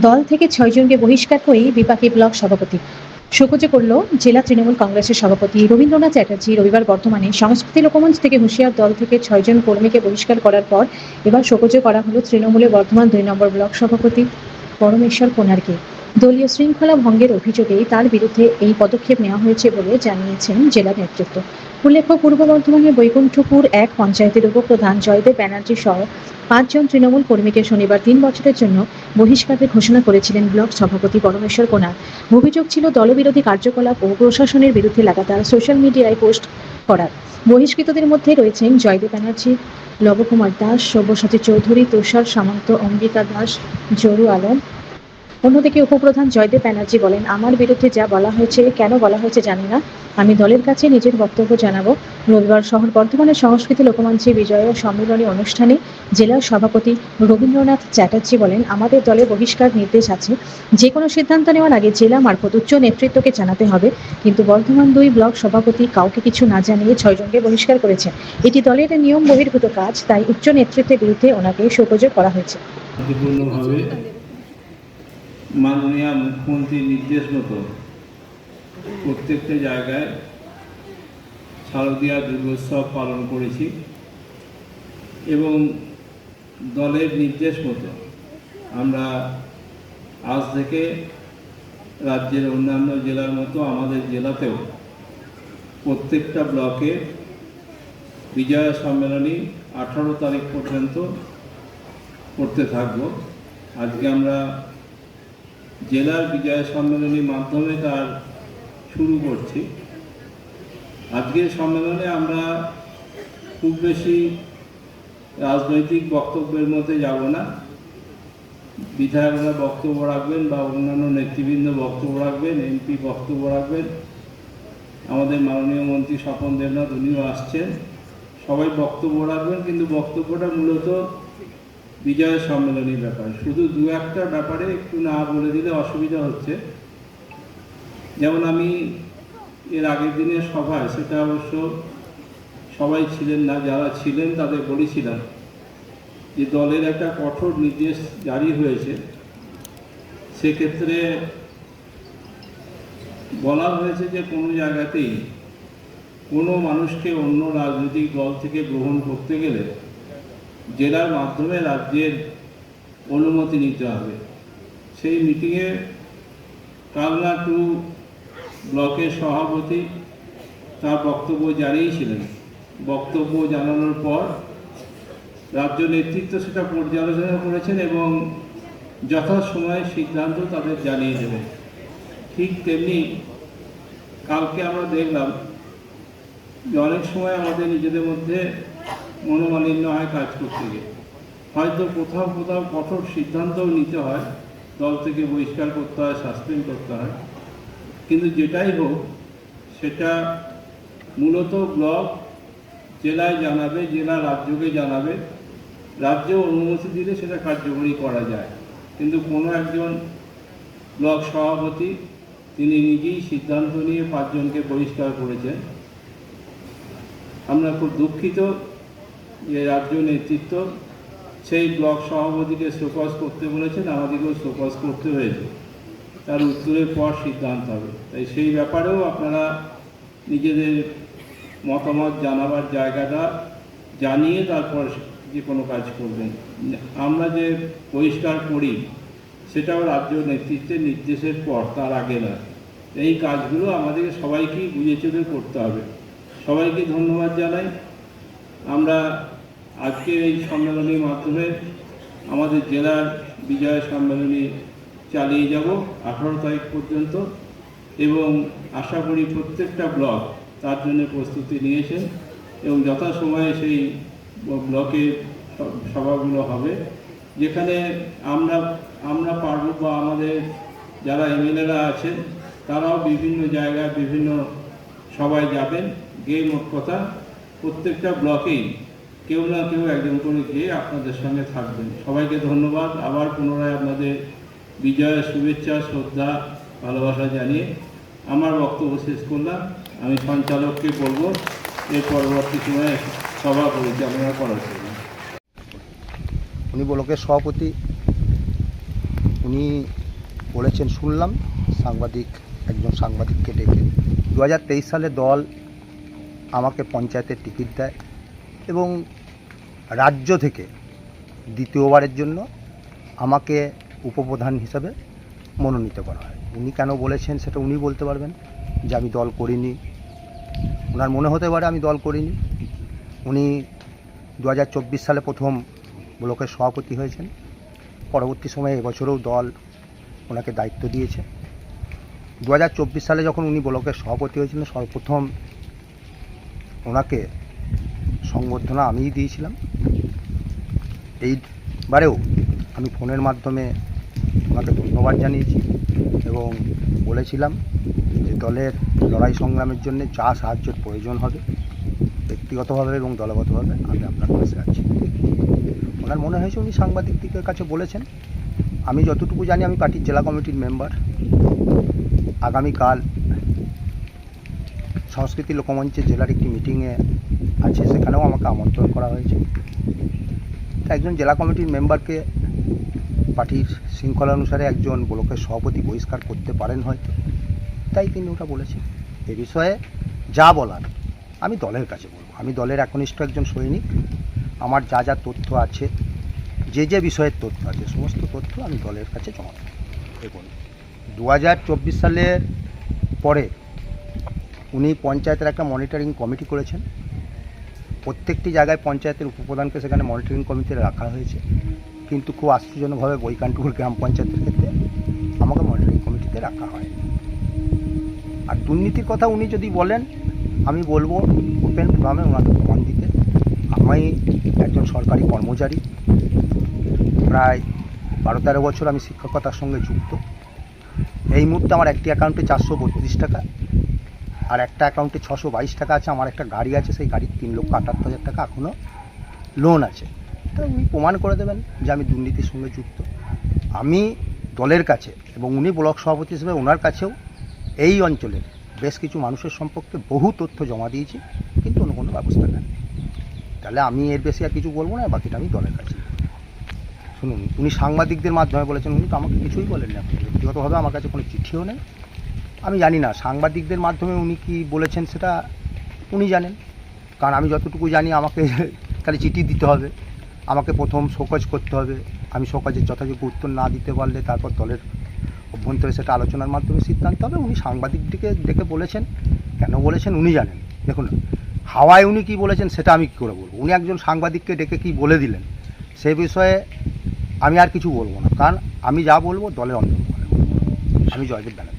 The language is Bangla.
দল থেকে ছয়জনকে বহিষ্কার করে বিপাকে ব্লক সভাপতি। শোকজে করল জেলা তৃণমূল কংগ্রেসের সভাপতি রবীন্দ্রনাথ চ্যাটার্জি রবিবার বর্ধমানে সংস্কৃতি লোকমঞ্চ থেকে হুঁশিয়ার দল থেকে ছয়জন কর্মীকে বহিষ্কার করার পর এবার শোকজে করা হলো তৃণমূলের বর্ধমান দুই নম্বর ব্লক সভাপতি পরমেশ্বর কোনারকে দলীয় শৃঙ্খলা ভঙ্গের অভিযোগেই তার বিরুদ্ধে এই পদক্ষেপ নেওয়া হয়েছে বলে জানিয়েছেন জেলা নেতৃত্ব। উল্লেখ্য, পূর্ব বর্ধমানের বৈকুণ্ঠপুর এক পঞ্চায়েতের উপপ্রধান জয়দেব ব্যানার্জি সহ পাঁচজন তৃণমূল কর্মীকে শনিবার তিন বছরের জন্য বহিষ্কারের ঘোষণা করেছিলেন ব্লক সভাপতি পরমেশ্বর কোনার। অভিযোগ ছিল, দলবিরোধী কার্যকলাপ ও প্রশাসনের বিরুদ্ধে লাগাতার সোশ্যাল মিডিয়ায় পোস্ট করার। বহিষ্কৃতদের মধ্যে রয়েছেন জয়দেব ব্যানার্জি, লবকুমার দাস, সব্যসাচী চৌধুরী, তুষার সামন্ত, অম্বিকা দাস জরু আলম অন্যদিকে উপপ্রধান জয়দেব ব্যানার্জি বলেন, আমার বিরুদ্ধে যা বলা হয়েছে, কেন বলা হয়েছে জানি না। আমি দলের কাছে নিজের বক্তব্য জানাব। রবিবার শহর বর্ধমানের সংস্কৃতি লোকমঞ্চে বিজয় সম্মেলনী অনুষ্ঠানে জেলার সভাপতি রবীন্দ্রনাথ চ্যাটার্জি বলেন, আমাদের দলে বহিষ্কার নির্দেশ আছে। যে কোনো সিদ্ধান্ত নেওয়ার আগে জেলা মারফত উচ্চ নেতৃত্বকে জানাতে হবে। কিন্তু বর্ধমান দুই ব্লক সভাপতি কাউকে কিছু না জানিয়ে ছয়জনকে বহিষ্কার করেছেন এটি দলের নিয়ম বহির্ভূত কাজ, তাই উচ্চ নেতৃত্বের বিরুদ্ধে ওনাকে শোকজ করা হয়েছে। মাননীয় মুখ্যমন্ত্রীর নির্দেশ মতো প্রত্যেকটা জায়গায় শারদীয়া দুর্গোৎসব পালন করেছি এবং দলের নির্দেশ মতো আমরা আজ থেকে রাজ্যের অন্যান্য জেলার মতো আমাদের জেলাতেও প্রত্যেকটা ব্লকে বিজয়া সম্মেলনী আঠারো তারিখ পর্যন্ত করতে থাকব। আজকে আমরা জেলার বিজয় সম্মেলনীর মাধ্যমে তার শুরু করছি। আজকের সম্মেলনে আমরা খুব বেশি রাজনৈতিক বক্তব্যের মধ্যে যাব না। বিধায়করা বক্তব্য রাখবেন বা অন্যান্য নেতৃবৃন্দ বক্তব্য রাখবেন, এমপি বক্তব্য রাখবেন। আমাদের মাননীয় মন্ত্রী স্বপন দেবনাথ, উনিও আসছেন। সবাই বক্তব্য রাখবেন, কিন্তু বক্তব্যটা মূলত বিজয় সম্মেলনীর ব্যাপার। শুধু দু একটা ব্যাপারে একটু না বলে দিলে অসুবিধা হচ্ছে। যেমন আমি এর আগের দিনের সভায়, সেটা অবশ্য সবাই ছিলেন না, যারা ছিলেন তাদের বলেছিলাম যে দলের একটা কঠোর নির্দেশ জারি হয়েছে। সেক্ষেত্রে বলা হয়েছে যে কোনো জায়গাতেই কোনো মানুষকে অন্য রাজনৈতিক দল থেকে গ্রহণ করতে গেলে জেলার মাধ্যমে রাজ্যের অনুমতি নিতে হবে। সেই মিটিংয়ে কালনা টু ব্লকের সভাপতি তার বক্তব্য জানিয়েছিলেন। বক্তব্য জানানোর পর রাজ্য নেতৃত্ব সেটা পর্যালোচনা করেছেন এবং যথাসময়ে সিদ্ধান্ত তাদের জানিয়ে দেবেন। ঠিক তেমনি কালকে আমরা দেখলাম যে অনেক সময় আমাদের নিজেদের মধ্যে মনোমালিন্য হয় কাজ করতে গিয়ে হয়তো কোথাও কোথাও কঠোর সিদ্ধান্তও নিতে হয়, দল থেকে বহিষ্কার করতে হয় সাসপেন্ড করতে হয়। কিন্তু যেটাই হোক, সেটা মূলত ব্লক জেলায় জানাবে, জেলা রাজ্যকে জানাবে। রাজ্য অনুমতি দিলে সেটা কার্যকরী করা যায়। কিন্তু কোনো একজন ব্লক সভাপতি, তিনি নিজেই সিদ্ধান্ত নিয়ে পাঁচজনকে বহিষ্কার করেছেন। আমরা খুব দুঃখিত রাজ্য নেতৃত্ব সেই ব্লক সভাপতিকে শোকজ করতে বলেছেন, আমাদেরকেও শোকজ করতে হয়েছে। তার উত্তরের পর সিদ্ধান্ত হবে। তাই সেই ব্যাপারেও আপনারা নিজেদের মতামত জানাবার জায়গাটা জানিয়ে তারপর যে কোনো কাজ করবেন। আমরা যে পরিষ্কার করি, সেটাও রাজ্য নেতৃত্বের নির্দেশের পর, তার আগে না এই কাজগুলো আমাদেরকে সবাইকেই বুঝে চলে করতে হবে। সবাইকে ধন্যবাদ জানাই। আমরা আজকে এই সম্মেলনের মাধ্যমে আমাদের জেলার বিজয় সম্মেলনী চালিয়ে যাব আঠারো তারিখ পর্যন্ত এবং আশা করি প্রত্যেকটা ব্লক তার জন্য প্রস্তুতি নিয়েছেন এবং যথাসময়ে সেই ব্লকে সভাগুলো হবে, যেখানে আমরা আমরা পারব বা আমাদের যারা এমএলএরা আছেন তারাও বিভিন্ন জায়গায় বিভিন্ন সবাই যাবেন। গিয়ে মোট কথা প্রত্যেকটা ব্লকেই কেউ না কেউ একজন করে গিয়ে আপনাদের সঙ্গে থাকবেন। সবাইকে ধন্যবাদ। আবার পুনরায় আপনাদের বিজয়ের শুভেচ্ছা, শ্রদ্ধা, ভালোবাসা জানিয়ে আমার বক্তব্য শেষ করলাম। আমি সঞ্চালককে বলব, এর পরবর্তী সময়ে সভা পরিচালনা করার জন্য। উনি ব্লকের সভাপতি। উনি উনি বলেছেন, শুনলাম সাংবাদিক, একজন সাংবাদিককে ডেকে। দু হাজার তেইশ সালে দল আমাকে পঞ্চায়েতের টিকিট দেয় এবং রাজ্য থেকে দ্বিতীয়বারের জন্য আমাকে উপপ্রধান হিসাবে মনোনীত করা হয়। উনি কেন বলেছেন সেটা উনি বলতে পারবেন যে আমি দল করিনি। ওনার মনে হতে পারে আমি দল করিনি। উনি দু হাজার চব্বিশ সালে প্রথম ব্লকের সভাপতি হয়েছেন। পরবর্তী সময়ে এবছরেও দল ওনাকে দায়িত্ব দিয়েছে। দু হাজার চব্বিশ সালে যখন উনি ব্লকের সভাপতি হয়েছিলেন, সর্বপ্রথম ওনাকে সংবর্ধনা আমিই দিয়েছিলাম। এইবারেও আমি ফোনের মাধ্যমে ওনাকে ধন্যবাদ জানিয়েছি এবং বলেছিলাম যে দলের লড়াই সংগ্রামের জন্য যা সাহায্যের প্রয়োজন হবে, ব্যক্তিগতভাবে এবং দলগতভাবে আমি আপনার পাশে আছি। ওনার মনে হয়েছে উনি সাংবাদিকদের কাছে বলেছেন, আমি যতটুকু জানি আমি পার্টির জেলা কমিটির মেম্বার। আগামীকাল সংস্কৃতি লোকমঞ্চে জেলার একটি মিটিংয়ে আছে, সেখানেও আমাকে আমন্ত্রণ করা হয়েছে। একজন জেলা কমিটির মেম্বারকে পার্টির শৃঙ্খলা অনুসারে একজন ব্লকের সভাপতি বহিষ্কার করতে পারেন হয়তো। তাই তিনি ওটা বলেছেন। এ বিষয়ে যা বলার, আমি দলের কাছে বলব। আমি দলের একনিষ্ঠ একজন সৈনিক। আমার যা যা তথ্য আছে, যে যে বিষয়ের তথ্য আছে, সমস্ত তথ্য আমি দলের কাছে জমা দেব। দেখুন দু হাজার চব্বিশ সালের পরে উনি পঞ্চায়েতের একটা মনিটরিং কমিটি করেছেন। প্রত্যেকটি জায়গায় পঞ্চায়েতের উপপ্রধানকে সেখানে মনিটরিং কমিটিতে রাখা হয়েছে। কিন্তু খুব আশ্চর্যজনকভাবে বৈকান্টপুর গ্রাম পঞ্চায়েতের ক্ষেত্রে আমাকে মনিটরিং কমিটিতে রাখা হয়। আর দুর্নীতির কথা উনি যদি বলেন, আমি বলব ওপেন ফোরামে ওনাকে প্রমাণ দিতে আমি একজন সরকারি কর্মচারী। প্রায় বারো তেরো বছর আমি শিক্ষকতার সঙ্গে যুক্ত। এই মুহূর্তে আমার একটি অ্যাকাউন্টে চারশো বত্রিশ টাকা। আর একটা অ্যাকাউন্টে ছশো বাইশ টাকা আছে, আমার একটা গাড়ি আছে, সেই গাড়ির তিন লক্ষ আটাত্তর হাজার টাকা এখনও লোন আছে। তা উনি প্রমাণ করে দেবেন যে আমি দুর্নীতির সঙ্গে যুক্ত। আমি দলের কাছে এবং উনি ব্লক সভাপতি হিসেবে ওনার কাছেও এই অঞ্চলের বেশ কিছু মানুষের সম্পর্কে বহু তথ্য জমা দিয়েছি, কিন্তু অন্য কোনো ব্যবস্থা নেন তাহলে আমি এর বেশি আর কিছু বলব না, বাকিটা আমি দলের কাছে শুনুন, উনি সাংবাদিকদের মাধ্যমে বলেছেন, উনি তো আমাকে কিছুই বলেন না ব্যক্তিগতভাবে আমার কাছে কোনো চিঠিও নেই। আমি জানি না, সাংবাদিকদের মাধ্যমে উনি কি বলেছেন সেটা উনি জানেন। কারণ আমি যতটুকু জানি আমাকে তাহলে চিঠি দিতে হবে, আমাকে প্রথম শোকজ করতে হবে। আমি শোকজের যথাযোগ্য উত্তর না দিতে পারলে তারপর দলের অভ্যন্তরে সেটা আলোচনার মাধ্যমে সিদ্ধান্ত হবে। উনি সাংবাদিকটিকে ডেকে বলেছেন, কেন বলেছেন উনি জানেন। দেখুন, হাওয়ায় উনি কি বলেছেন সেটা আমি কী করে বলব? উনি একজন সাংবাদিককে ডেকে কি বলে দিলেন, সে বিষয়ে আমি আর কিছু বলব না। কারণ আমি যা বলব দলের অন্তর্গত আমি জয়দেব ব্যানার্জি।